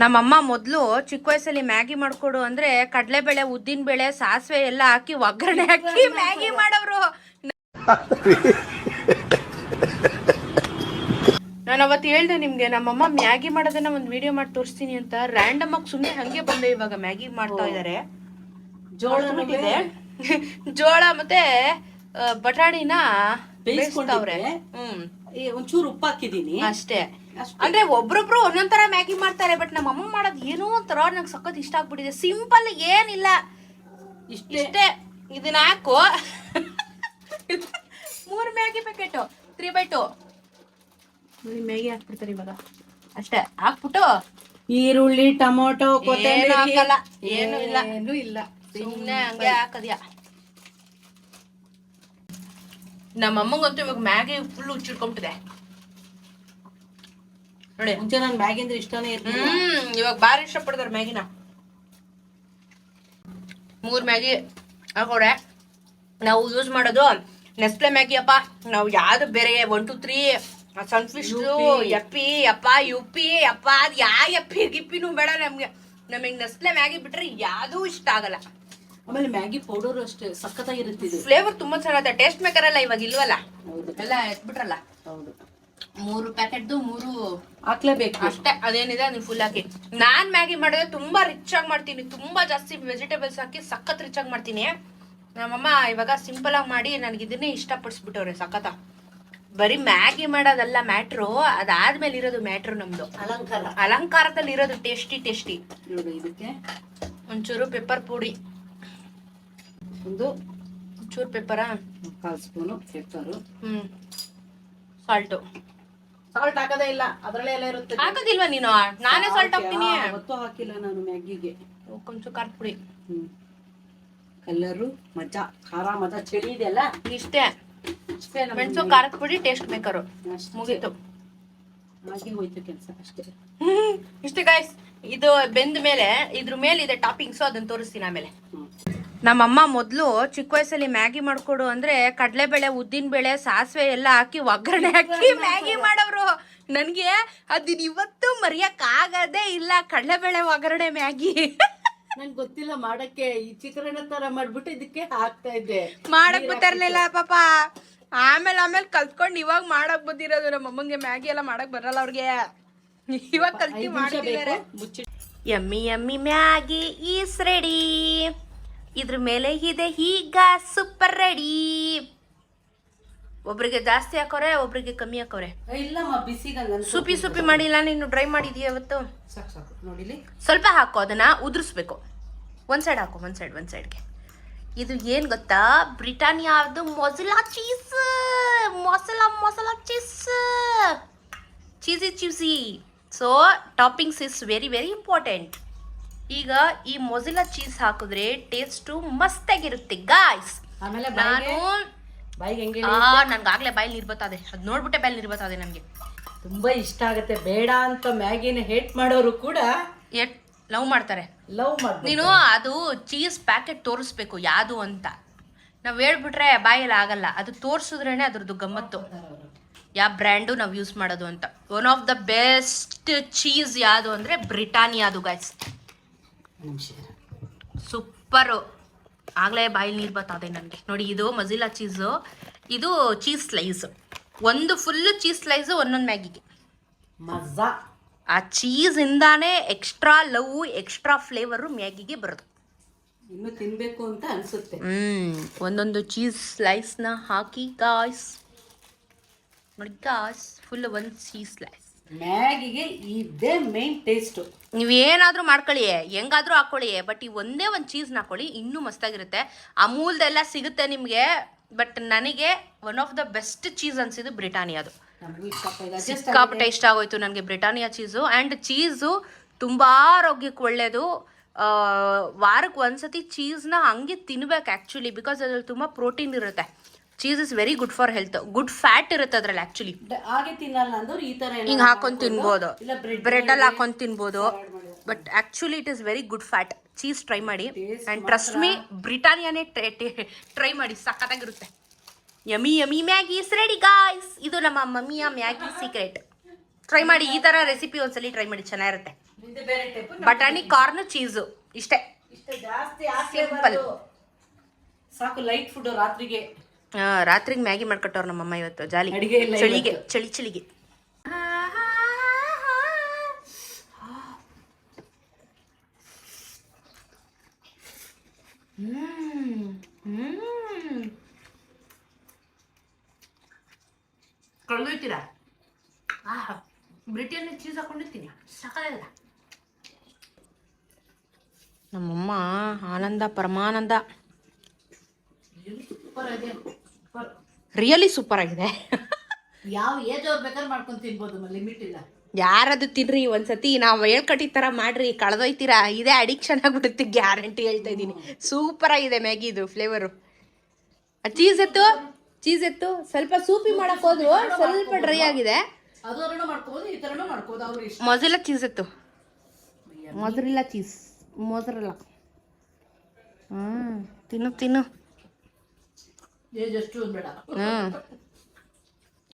ನಮ್ಮಮ್ಮ ಮೊದಲು ಚಿಕ್ಕ ವಯಸ್ಸಲ್ಲಿ ಮ್ಯಾಗಿ ಮಾಡ್ಕೊಡು ಅಂದ್ರೆ ಕಡಲೆಬೇಳೆ ಉದ್ದಿನಬೇಳೆ ಸಾಸಿವೆ ಎಲ್ಲ ಹಾಕಿ ಒಗ್ಗರಣೆ ಹಾಕಿ ಮ್ಯಾಗಿ ಮಾಡೋರು ನಾನು ಅವತ್ತು ಹೇಳ್ದೆ ನಿಮ್ಗೆ ನಮ್ಮಮ್ಮ ಮ್ಯಾಗಿ ಮಾಡೋದನ್ನ ಒಂದು ವಿಡಿಯೋ ಮಾಡಿ ತೋರಿಸ್ತೀನಿ ಅಂತ. ರ್ಯಾಂಡಮ್ ಆಗಿ ಸುಮ್ಮನೆ ಹಂಗೆ ಬಂದೆ ಇವಾಗ ಮ್ಯಾಗಿ ಮಾಡ್ತಾ ಇದ್ದಾರೆ ಜೋಳ ಜೋಳ ಮತ್ತೆ ಬಟಾಣಿನ ಬೇಯಿಸ್ಕೊಂಡವ್ರೆ. ಹ್ಮ್. ಒಂಚೂರು ಉಪ್ಪು ಹಾಕಿದೀನಿ ಅಷ್ಟೇ. ಅಂದ್ರೆ ಒಬ್ರೊಬ್ರು ಒಂದೊಂದರ ಮ್ಯಾಗಿ ಮಾಡ್ತಾರೆ ಬಟ್ ನಮ್ಮ ಅಮ್ಮ ಮಾಡೋದು ಏನೋ ಒಂಥರ ನಂಗೆ ಸಖತ್ ಇಷ್ಟ ಆಗ್ಬಿಟ್ಟಿದೆ. ಸಿಂಪಲ್ ಏನಿಲ್ಲ. ಇಷ್ಟೇ. ಇದನ್ನ ಹಾಕು. ಮೂರ್ Maggi packet three by two Maggi ಹಾಕ್ಬಿಡ್ತಾರೆ ಇವಾಗ. ಅಷ್ಟೇ. ಹಾಕ್ಬಿಟ್ಟು. ಈರುಳ್ಳಿ ಟೊಮೊಟೊ ಕೊತ್ತಂಬರಿ ಹಾಕಲ್ಲ. ಏನು ಇಲ್ಲ. ಏನು ಇಲ್ಲ. ಸುಮ್ಮನೆ ಹಂಗೆ ಹಾಕದ್ಯಾ? ನಮ್ಮ ಅಮ್ಮಂಗಂತೂ ಇವಾಗ ಮ್ಯಾಗಿ ಫುಲ್ ಹುಚ್ಚಿಡ್ಕೊಂಬಿಟ್ಟಿದೆ ನೋಡಿ ಮುಂಚೆ ನನ್ ಮ್ಯಾಗಿ ಅಂದ್ರೆ ಇಷ್ಟನೇ ಹ್ಮ್ ಇವಾಗ ಬಾರಿ ಇಷ್ಟಪಡ್ತಾರೆ ಮ್ಯಾಗಿನ. ಮೂರ್ ಮ್ಯಾಗಿ ಹಾಕೋಡೆ. ನಾವು ಯೂಸ್ ಮಾಡೋದು ನೆಸ್ಲೆ ಮ್ಯಾಗಿ ಅಪ್ಪ. ನಾವು ಯಾವ್ದು ಬೇರೆ? ಒನ್ ಟು ತ್ರೀ ಸನ್ಫಿಶ್ ಎಪ್ಪಿ ಅಪ್ಪ ಯು ಪಿ ಅಪ್ಪ ಅದ್ ಯಾ ಎಪ್ಪಿ ಗಿಪ್ಪಿನೂ ಬೇಡ ನಮ್ಗೆ. ನಮಗೆ ನೆಸ್ಲೆ ಮ್ಯಾಗಿ ಬಿಟ್ರೆ ಯಾವ್ದೂ ಇಷ್ಟ ಆಗಲ್ಲ. ಆಮೇಲೆ ಮ್ಯಾಗಿ ಪೌಡರ್ ಅಷ್ಟೇ ಸಖತ್ತಾಗಿರುತ್ತೆ ಫ್ಲೇವರ್ ತುಂಬಾ ಚೆನ್ನಾಗಿದೆ ಟೇಸ್ಟ್ ಮೇಕರ್ ಅಲ್ಲ ಇವಾಗ ಇಲ್ವಲ್ಲ? ಹೌದು. ಎಲ್ಲ ಎತ್ಬಿಟ್ರಲ್ಲ. ಹೌದು. ಮೂರು ಪ್ಯಾಕೆಟ್ದು ಮೂರು ಹಾಕ್ಲೇಬೇಕು. ಅಷ್ಟೇ ಅದೇನಿದೆ ಅದನ್ನ ಫುಲ್ ಹಾಕಿ. ನಾನ್ ಮ್ಯಾಗಿ ಮಾಡಿದ್ರೆ ತುಂಬಾ ರಿಚ್ ಆಗಿ ಮಾಡ್ತೀನಿ. ತುಂಬಾ ಜಾಸ್ತಿ ವೆಜಿಟೇಬಲ್ಸ್ ಹಾಕಿ ಸಖತ್ ರಿಚ್ ಆಗಿ ಮಾಡ್ತೀನಿ. ನಮ್ಮಮ್ಮ ಇವಾಗ ಸಿಂಪಲ್ ಆಗಿ ಮಾಡಿ ನನಗೆ ಇದನ್ನೇ ಇಷ್ಟಪಡಿಸ್ಬಿಟ್ಟವ್ರೆ ಸಖತ. ಬರೀ ಮ್ಯಾಗಿ ಮಾಡೋದಲ್ಲ ಮ್ಯಾಟ್ರು ಅದಾದ್ಮೇಲೆ ಇರೋದು ಮ್ಯಾಟ್ರು ನಮ್ದು. ಅಲಂಕಾರ. ಅಲಂಕಾರದಲ್ಲಿ ಇರೋದು ಟೇಸ್ಟಿ ಟೇಸ್ಟಿ ನೋಡಿ ಇದಕ್ಕೆ. ಒಂಚೂರು ಪೆಪ್ಪರ್ ಪುಡಿ. ಒಂದು ಒಂಚೂರು ಪೆಪ್ಪರ ಕಾಲ್ ಸ್ಪೂನು ಪೆಪ್ಪರು ಹ್ಮ್. ಸಾಲ್ಟು ಸಾಲ್ಟ್ ಹಾಕದೇ ಇಲ್ಲ. ಅದ್ರಲ್ಲೇ ಎಲ್ಲ ಇರುತ್ತೆ. ಹಾಕೋದಿಲ್ವಾ ನೀನು? ನಾನೇ ಸಾಲ್ಟ್ ಹಾಕ್ತೀನಿ. ಅವತ್ತು ಹಾಕಿಲ್ಲ ನಾನು ಮ್ಯಾಗಿಗೆ. ಕೊಂಚ ಖಾರದ ಪುಡಿ ಹ್ಮ್. ಕಲ್ಲರು ಮಜಾ ಖಾರ ಮಜಾ ಚಳಿ ಇದೆಯಲ್ಲ? ಇಷ್ಟೇ. ಇಷ್ಟೇ ನಮ್ಮ ಮೆಣಸು ಖಾರದ ಪುಡಿ ಟೇಸ್ಟ್ ಮೇಕರು. ಮುಗೀತು. ಆಗಿ ಹೋಯ್ತು ಕೆಲಸ ಅಷ್ಟೇ. ಇಷ್ಟೇ ಗಾಯ್ಸ್ ಇದು ಬೆಂದ ಮೇಲೆ ಇದ್ರ ಮೇಲೆ ಇದೆ ಟಾಪಿಂಗ್ಸ್ ಅದನ್ನ ತೋರಿಸ್ತೀನಿ ಆಮೇಲೆ. ನಮ್ಮಮ್ಮ ಮೊದಲು ಚಿಕ್ಕ ವಯಸ್ಸಲ್ಲಿ ಮ್ಯಾಗಿ ಮಾಡ್ಕೊಡು ಅಂದ್ರೆ ಕಡಲೆಬೇಳೆ ಉದ್ದಿನಬೇಳೆ ಸಾಸಿವೆ ಎಲ್ಲ ಹಾಕಿ ಒಗ್ಗರಣೆ ಹಾಕಿ ಮ್ಯಾಗಿ ಮಾಡೋರು. ನನಗೆ ಅದನ್ನ ಇವತ್ತು ಮರೆಯಕ್ ಆಗದೇ ಇಲ್ಲ ಕಡಲೆಬೇಳೆ ಒಗ್ಗರಣೆ ಮ್ಯಾಗಿ. ನಂಗೆ ಗೊತ್ತಿಲ್ಲ ಮಾಡಕ್ಕೆ ಈ ಚಿತ್ರಾನ್ನ ತರ ಮಾಡ್ಬಿಟ್ಟು ಇದಕ್ಕೆ ಹಾಕ್ತಾ ಇದ್ದೆ. ಮಾಡಕ್ ಗೊತ್ತಿರ್ಲಿಲ್ಲ ಪಾಪ. ಆಮೇಲೆ ಆಮೇಲೆ ಕಲ್ತ್ಕೊಂಡು ಇವಾಗ ಮಾಡಕ್ ಬಂದಿರೋದು ನಮ್ಮ ಅಮ್ಮಂಗೆ ಮ್ಯಾಗಿ ಎಲ್ಲ ಮಾಡಕ್ ಬರಲ್ಲ ಅವ್ರಿಗೆ. ಇವಾಗ ಕಲ್ತಿ ಮಾಡ್ತಿದ್ದಾರೆ ಮುಚ್ಚಿ yummy yummy Maggi is ready. ಇದ್ರ ಮೇಲೆ ಇದೆ ಈಗ ಸೂಪರ್ ರೆಡಿ. ಒಬ್ರಿಗೆ ಜಾಸ್ತಿ ಹಾಕೋರೆ ಒಬ್ರಿಗೆ ಕಮ್ಮಿ ಹಾಕೋರೆ. ಸೂಪಿ ಇಲ್ಲಮ್ಮ ಸುಪಿ ಸುಪಿ ಮಾಡಿಲ್ಲ ನೀನು ಡ್ರೈ ಮಾಡಿದೀಯ ಅವತ್ತು ಸಾಕು ಸಾಕು ನೋಡಿಲಿ. ಸ್ವಲ್ಪ ಹಾಕೋ ಅದನ್ನ ಉದುರಿಸ್ಬೇಕು. ಒಂದ್ ಸೈಡ್ ಹಾಕೋ ಒಂದ್ ಸೈಡ್ ಒಂದ್ ಸೈಡ್ಗೆ ಇದು ಏನ್ ಗೊತ್ತಾ? ಬ್ರಿಟಾನಿಯಾದು mozzarella cheese. Mozzarella mozzarella cheese. Cheesy cheesy. So toppings is very very important ಈಗ ಈ ಮೊಸಿಲಾ ಚೀಸ್ ಹಾಕಿದ್ರೆ ಟೇಸ್ಟು ಮಸ್ತಾಗಿರುತ್ತೆ ಗಾಯ್ಸ್ ಆಮೇಲೆ ನಾನು ಬಾಯಿಗೆ ಹೆಂಗೆ ನನ್ಗಾಗ್ಲೇ ಬಾಯಲ್ಲಿ ನೀರ್ ಬರ್ತದೆ ಅದ್ ನೋಡ್ಬಿಟ್ಟೆ ಬಾಯಲ್ಲಿ ನೀರ್ ಬರ್ತದೆ ನನಗೆ ತುಂಬಾ ಇಷ್ಟ ಆಗುತ್ತೆ. ಬೇಡ ಅಂತ ಮ್ಯಾಗಿನ ಹೇಟ್ ಮಾಡೋರು ಕೂಡ ಎಟ್ ಲವ್ ಮಾಡ್ತಾರೆ. ಲವ್ ಮಾಡ್ತಾರೆ ನೀನು ಅದು ಚೀಸ್ ಪ್ಯಾಕೆಟ್ ತೋರಿಸ್ಬೇಕು ಯಾವುದು ಅಂತ. ನಾವು ಹೇಳ್ಬಿಟ್ರೆ ಬಾಯಲ್ಲಿ ಆಗಲ್ಲ. ಅದು ತೋರಿಸಿದ್ರೇನೆ ಅದ್ರದ್ದು ಗಮ್ಮತ್ತು. ಯಾವ ಬ್ರ್ಯಾಂಡು ನಾವು ಯೂಸ್ ಮಾಡೋದು ಅಂತ. One of the best cheese ಯಾವುದು ಅಂದರೆ ಬ್ರಿಟಾನಿಯಾದು ಗಾಯ್ಸ್ ಸೂಪರು. ಆಗಲೇ ಬಾಯಲ್ಲಿ ನೀರು ಬರ್ತದೆ ನನಗೆ ನೋಡಿ ಇದು ಮಜಿಲಾ ಚೀಸು ಇದು ಚೀಸ್ ಸ್ಲೈಸ್ ಒಂದು ಫುಲ್ಲು ಚೀಸ್ ಸ್ಲೈಸು ಒಂದೊಂದು ಮ್ಯಾಗಿಗೆ. ಮಜಾ. ಆ ಚೀಸಿಂದಾನೇ ಎಕ್ಸ್ಟ್ರಾ ಲವ್ ಎಕ್ಸ್ಟ್ರಾ ಫ್ಲೇವರು ಮ್ಯಾಗಿಗೆ ಬರೋದು. ಇನ್ನು ತಿನ್ನಬೇಕು ಅಂತ ಅನ್ಸುತ್ತೆ. ಹ್ಮ್ ಒಂದೊಂದು ಚೀಸ್ ಸ್ಲೈಸ್ನ ಹಾಕಿ ಗಾಯ್ಸ್ ಗಾಯ್ಸ್ ಫುಲ್ ಒಂದು ಚೀಸ್ ಸ್ಲೈಸ್ ಮ್ಯಾಗಿಗೆ ಇದೇ ಮೇನ್ ಟೇಸ್ಟ್ ನೀವೇನಾದ್ರೂ ಮಾಡ್ಕೊಳ್ಳಿ ಹೆಂಗಾದ್ರೂ ಹಾಕೊಳ್ಳಿ ಬಟ್ ಈ ಒಂದೇ ಒಂದು ಚೀಸ್ನ ಹಾಕೊಳ್ಳಿ ಇನ್ನೂ ಮಸ್ತಾಗಿರುತ್ತೆ. ಅಮೂಲ್ದೆಲ್ಲ ಸಿಗುತ್ತೆ ನಿಮಗೆ ಬಟ್ ನನಗೆ one of the best cheese ಅನ್ಸಿದ್ದು ಬ್ರಿಟಾನಿಯಾದು ಸಿಕ್ಕಾಪಟ್ಟೆ ಇಷ್ಟ ಆಗೋಯ್ತು ನನಗೆ ಬ್ರಿಟಾನಿಯಾ ಚೀಸು ಆ್ಯಂಡ್ ಚೀಸು ತುಂಬ ಆರೋಗ್ಯಕ್ಕೆ ಒಳ್ಳೆಯದು ವಾರಕ್ಕೆ ಒಂದ್ಸತಿ ಚೀಸ್ನ ಹಂಗೆ ತಿನ್ಬೇಕು ಆ್ಯಕ್ಚುಲಿ ಬಿಕಾಸ್ ಅದ್ರಲ್ಲಿ ತುಂಬ ಪ್ರೋಟೀನ್ ಇರುತ್ತೆ. Cheese is very good for health. Good fat ಇರುತ್ತೆ ಅದ್ರಲ್ಲಿ ಆಕ್ಚುಲಿ ಹಾಗೆ ತಿನ್ನಲ್ಲ ಅಂದ್ರೆ ಈ ತರ ಹಿಂಗೆ ಹಾಕೊಂಡು ತಿನ್ಬೋದು. ಬ್ರೆಡ್ ಅಲ್ಲಿ ಹಾಕೊಂಡು ತಿನ್ಬೋದು. But actually it is very good fat cheese try ಮಾಡಿ. ಅಂಡ್ ಟ್ರಸ್ಟ್ ಮೀ ಬ್ರಿಟಾನಿಯಾನೇ ಟ್ರೈ ಮಾಡಿ. ಸಖತ್ತಾಗಿರುತ್ತೆ. Yummy yummy Maggi is ready guys ಇದು ನಮ್ಮ ಮಮ್ಮಿಯ ಮ್ಯಾಗಿ ಸೀಕ್ರೆಟ್ ಟ್ರೈ ಮಾಡಿ. ಈ ತರ ರೆಸಿಪಿ ಒಂದ್ಸಲಿ ಟ್ರೈ ಮಾಡಿ. ಚೆನ್ನಾಗಿರುತ್ತೆ. ಬಟಾಣಿ ಕಾರ್ನ್ ಚೀಸು ಇಷ್ಟೇ. ಸಿಂಪಲ್ ಸಾಕು ಲೈಟ್ ಫುಡ್ ರಾತ್ರಿಗೆ. ರಾತ್ರಿಗೆ ಮ್ಯಾಗಿ ಮಾಡ್ಕೊಟ್ಟವ್ರು ನಮ್ಮಮ್ಮ ಇವತ್ತು ಜಾಲಿ. ಚಳಿಗೆ. ಚಳಿ ಚಳಿಗೆ. ಕಳ್ದೊಯ್ತೀರಾ? ಆಹಾ ಬ್ರಿಟನ್ ಚೀಸ್ ಹಾಕೊಂಡಿರ್ತೀನಿ. ಸಾಕಾಗಲ್ಲ ನಮ್ಮಮ್ಮ ಆನಂದ ಪರಮಾನಂದ. ಸೂಪರ್ ಇದೆ ರಿಯಲಿ ಸೂಪರ್ ಆಗಿದೆ. ಯಾವ ಏಜ್ ಅವ್ರು ಬೇಕಾದ್ರೆ ಮಾಡ್ಕೊಂಡು ತಿನ್ಬೋದು ಲಿಮಿಟ್ ಇಲ್ಲ. ಯಾರದು ತಿನ್ರಿ ಒಂದ್ಸತಿ ನಾವು ಹೇಳ್ಕಟ್ಟಿ ಥರ ಮಾಡ್ರಿ ಕಳೆದೋಯ್ತೀರಾ? ಇದೇ ಅಡಿಕ್ಷನ್ ಆಗ್ಬಿಡುತ್ತೆ ಗ್ಯಾರಂಟಿ ಹೇಳ್ತಾ ಇದ್ದೀನಿ. ಸೂಪರ್ ಆಗಿದೆ ಮ್ಯಾಗಿ ಇದು ಫ್ಲೇವರು ಚೀಸ್ ಎತ್ತು? ಚೀಸ್ ಎತ್ತು? ಸ್ವಲ್ಪ ಸೂಪಿ ಮಾಡಕ್ ಹೋದ್ರು ಸ್ವಲ್ಪ ಡ್ರೈ ಆಗಿದೆ. ಮೊದಲ ಚೀಸ್ ಎತ್ತು. ಮೊದಲಿಲ್ಲ ಚೀಸ್ ಮೊದಲಿಲ್ಲ ಹ್ಮ್ ತಿನ್ನು ತಿನ್ನು. ಏಜ್ ಅಷ್ಟು ಬೇಡ ಹ್ಮ್